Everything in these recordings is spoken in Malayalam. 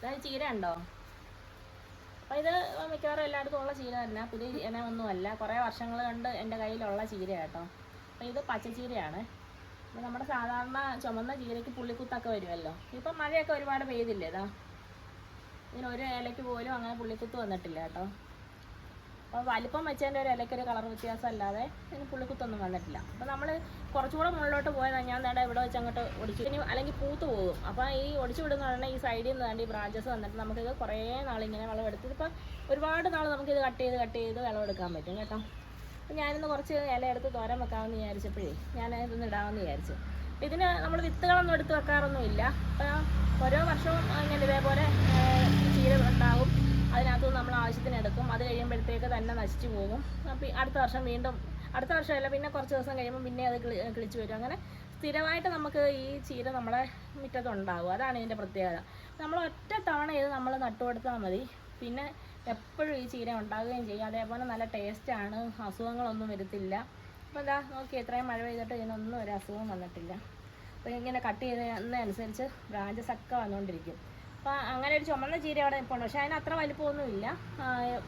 അതായത് ചീര ഉണ്ടോ? അപ്പോൾ ഇത് മിക്കവാറും എല്ലായിടത്തും ഉള്ള ചീര തന്നെ. പുതിയ ഇനമൊന്നുമല്ല കുറേ വർഷങ്ങൾ കൊണ്ട് എന്റെ കയ്യിലുള്ള ചീര കേട്ടോ. അപ്പോൾ ഇത് പച്ചച്ചീരയാണ്. അപ്പം നമ്മുടെ സാധാരണ ചുമന്ന ചീരയ്ക്ക് പുള്ളിക്കുത്തൊക്കെ വരുമല്ലോ. ഇപ്പം മഴയൊക്കെ ഒരുപാട് പെയ്തില്ലേ ഇതാ? ഇതിന് ഒരു ഇലയ്ക്ക് പോലും അങ്ങനെ പുള്ളിക്കുത്ത് വന്നിട്ടില്ല കേട്ടോ. അപ്പോൾ വലിപ്പം വെച്ചതിന്റെ ഒരു ഇലയ്ക്കൊരു കളർ വ്യത്യാസം അല്ലാതെ ഇതിന് പുള്ളിക്കുത്തൊന്നും വന്നിട്ടില്ല. അപ്പോൾ നമ്മൾ കുറച്ചുകൂടെ മുകളിലോട്ട് പോയതാണ് ഞാൻ നേടാ ഇവിടെ വെച്ച് അങ്ങോട്ട് ഒടിച്ചു ഇനി അല്ലെങ്കിൽ പൂത്ത് പോകും. അപ്പോൾ ഈ ഒടിച്ചു വിടുന്ന പറഞ്ഞാൽ ഈ സൈഡിൽ നിന്ന് വേണ്ടി ബ്രാഞ്ചസ് വന്നിട്ട് നമുക്കിത് കുറേ നാളിങ്ങനെ വിളവെടുത്ത് ഇതിപ്പോൾ ഒരുപാട് നാൾ നമുക്കിത് കട്ട് ചെയ്ത് കട്ട് ചെയ്ത് വിളവെടുക്കാൻ പറ്റും കേട്ടോ. അപ്പോൾ ഞാനിന്ന് കുറച്ച് ഇല എടുത്ത് തോരൻ വെക്കാമെന്ന് വിചാരിച്ചപ്പോഴേ ഞാൻ ഇതൊന്ന് ഇടാമെന്ന് വിചാരിച്ചു. ഇതിന് നമ്മൾ വിത്തുകളൊന്നും എടുത്ത് വെക്കാറൊന്നുമില്ല. അപ്പോൾ ഓരോ വർഷവും ഇങ്ങനെ ഇതേപോലെ എടുക്കും. അത് കഴിയുമ്പോഴത്തേക്ക് തന്നെ നശിച്ചു പോകും. അപ്പോൾ അടുത്ത വർഷം വീണ്ടും അടുത്ത വർഷമല്ല പിന്നെ കുറച്ച് ദിവസം കഴിയുമ്പോൾ പിന്നെ അത് കിളി കിളിച്ച് വരും. അങ്ങനെ സ്ഥിരമായിട്ട് നമുക്ക് ഈ ചീര നമ്മളെ മുറ്റത്തുണ്ടാകും അതാണ് ഇതിന്റെ പ്രത്യേകത. നമ്മൾ ഒറ്റ തവണ ഇത് നമ്മൾ നട്ടുകൊടുത്താൽ മതി. പിന്നെ എപ്പോഴും ഈ ചീര ഉണ്ടാകുകയും ചെയ്യും. അതേപോലെ നല്ല ടേസ്റ്റാണ് അസുഖങ്ങളൊന്നും വരത്തില്ല. അപ്പോൾ എന്താ നോക്കി എത്രയും മഴ പെയ്തിട്ട് ഇതിനൊന്നും ഒരു അസുഖം വന്നിട്ടില്ല. അപ്പോൾ ഇങ്ങനെ കട്ട് ചെയ്യുന്നതിനനുസരിച്ച് ബ്രാഞ്ചസ് ഒക്കെ വന്നുകൊണ്ടിരിക്കും അപ്പോൾ അങ്ങനെ ഒരു ചുമന്ന ചീര അവിടെ നിൽപ്പുണ്ട് പക്ഷേ അതിന് അത്ര വലിപ്പമൊന്നുമില്ല.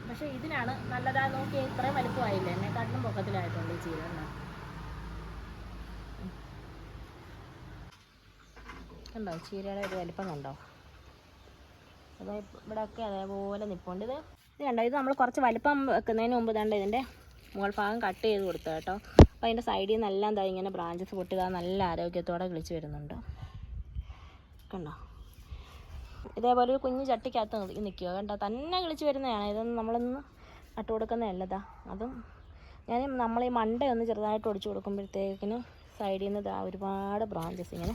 പക്ഷേ ഇതിനാണ് നല്ലതാ നോക്കി ഇത്രയും വലിപ്പമായില്ല? എന്നെക്കാട്ടിലും പൊക്കത്തിലായിട്ടുണ്ട് ഈ ചീര? കണ്ടോ? ചീരയുടെ ഒരു വലിപ്പം കണ്ടോ? അത് ഇവിടെയൊക്കെ അതേപോലെ നിൽപ്പുണ്ട് ഇത് ഇത് കണ്ടോ? ഇത് നമ്മൾ കുറച്ച് വലിപ്പം വെക്കുന്നതിന് മുമ്പ് ഇതാണ്ട് ഇതിന്റെ മുകൾ ഭാഗം കട്ട് ചെയ്ത് കൊടുത്തു കേട്ടോ. അപ്പോൾ അതിന്റെ സൈഡിൽ നിന്നെല്ലാം എന്താ ഇങ്ങനെ ബ്രാഞ്ചസ് പൊട്ടുക നല്ല ആരോഗ്യത്തോടെ കിളിച്ച് വരുന്നുണ്ട്. കണ്ടോ? ഇതേപോലെ ഒരു കുഞ്ഞു ചട്ടിക്കകത്ത് നിൽക്കുക കണ്ടോ? തന്നെ കിളിച്ച് വരുന്നതാണ്. ഇതൊന്നും നമ്മളൊന്ന് നട്ടു കൊടുക്കുന്നതല്ലതാ അതും ഞാൻ നമ്മൾ ഈ മണ്ട ഒന്ന് ചെറുതായിട്ട് ഒടിച്ചു കൊടുക്കുമ്പോഴത്തേക്കിന് സൈഡിൽ നിന്ന് ഒരുപാട് ബ്രാഞ്ചസ് ഇങ്ങനെ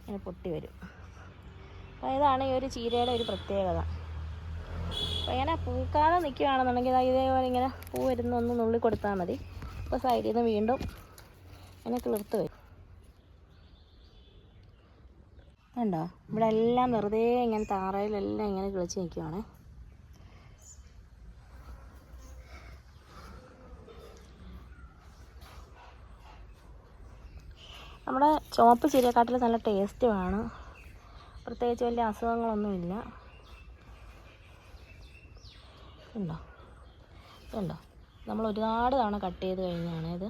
ഇങ്ങനെ പൊട്ടി വരും. അപ്പോൾ ഇതാണ് ഈ ഒരു ചീരയുടെ ഒരു പ്രത്യേകത. അപ്പോൾ ഇങ്ങനെ പൂക്കാതെ നിൽക്കുകയാണെന്നുണ്ടെങ്കിൽ ഇതേപോലെ ഇങ്ങനെ പൂ വരുന്ന ഒന്ന് നുള്ളി കൊടുത്താൽ മതി. അപ്പോൾ സൈഡിൽ നിന്ന് വീണ്ടും ഇങ്ങനെ കിളിർത്ത് കണ്ടോ? ഇവിടെ എല്ലാം വെറുതെ ഇങ്ങനെ താറയിലെല്ലാം ഇങ്ങനെ കിളിച്ച് നിൽക്കുവാണ് നമ്മുടെ ചുവപ്പ് ചീരക്കാട്ടിൽ നല്ല ടേസ്റ്റുമാണ് പ്രത്യേകിച്ച് വലിയ അസുഖങ്ങളൊന്നുമില്ല. ഉണ്ടോ ഉണ്ടോ നമ്മൾ ഒരുപാട് തവണ കട്ട് ചെയ്ത് കഴിഞ്ഞാണ് ഇത്.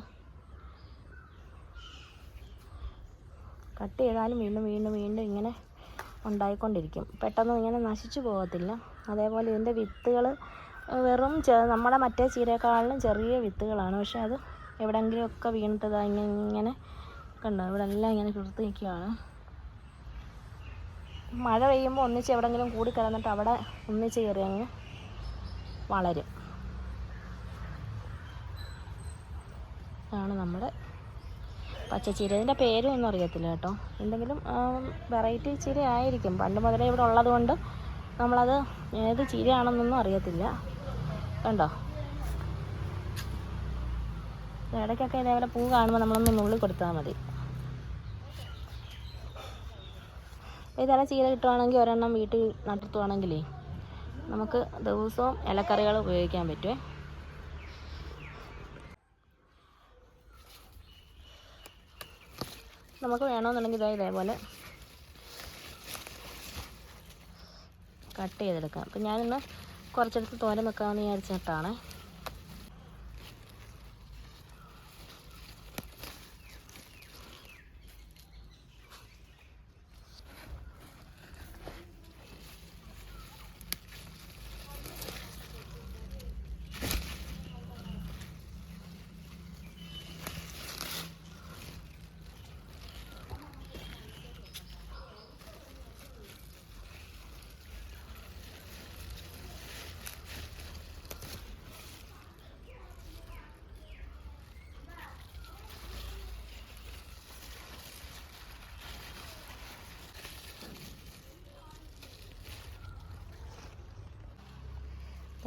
കട്ട് ചെയ്താലും വീണ്ടും വീണ്ടും വീണ്ടും ഇങ്ങനെ ഉണ്ടായിക്കൊണ്ടിരിക്കും. പെട്ടെന്ന് ഇങ്ങനെ നശിച്ചു പോകത്തില്ല. അതേപോലെ ഇതിന്റെ വിത്തുകൾ വെറും നമ്മുടെ മറ്റേ ചീരക്കാളിലും ചെറിയ വിത്തുകളാണ്. പക്ഷെ അത് എവിടെയെങ്കിലുമൊക്കെ വീണിട്ട് ഇതാ ഇങ്ങനെ ഇങ്ങനെ കണ്ടോ? ഇവിടെ എല്ലാം ഇങ്ങനെ കിളുത്ത് നിൽക്കുകയാണ്. മഴ പെയ്യുമ്പോൾ ഒന്നിച്ച് എവിടെയെങ്കിലും കൂടി കിടന്നിട്ട് അവിടെ ഒന്നിച്ച് കയറി അങ്ങ് വളരും. ഇതാണ് നമ്മുടെ പച്ചച്ചീര ഇതിന്റെ പേരും ഒന്നും അറിയത്തില്ല കേട്ടോ. എന്തെങ്കിലും വെറൈറ്റി ചീര ആയിരിക്കും. പണ്ട് മുതലേ ഇവിടെ ഉള്ളത് കൊണ്ട് നമ്മളത് ഏത് ചീരയാണെന്നൊന്നും അറിയത്തില്ല. കണ്ടോ? ഇടയ്ക്കൊക്കെ ഇതേപോലെ പൂ കാണുമ്പോൾ നമ്മളൊന്ന് നുള്ളി കൊടുത്താൽ മതി. ഇതേപോലെ ചീര കിട്ടുവാണെങ്കിൽ ഒരെണ്ണം വീട്ടിൽ നട്ടിട്ടുവാണെങ്കിലേ നമുക്ക് ദിവസവും ഇലക്കറികൾ ഉപയോഗിക്കാൻ പറ്റുമേ നമുക്ക് വേണമെന്നുണ്ടെങ്കിൽ ഇതാ ഇതേപോലെ കട്ട് ചെയ്തെടുക്കാം. അപ്പം ഞാനിന്ന് കുറച്ചെടുത്ത് തോരൻ വെക്കാമെന്ന് വിചാരിച്ചിട്ടാണ്.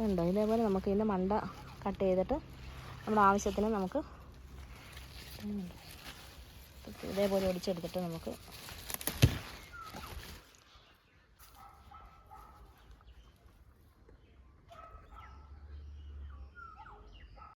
ഉണ്ടോ ഇതേപോലെ നമുക്ക് ഇതിന്റെ മണ്ട കട്ട് ചെയ്തിട്ട് നമ്മുടെ ആവശ്യത്തിന് നമുക്ക് ഇതേപോലെ ഒടിച്ചെടുത്തിട്ട് നമുക്ക്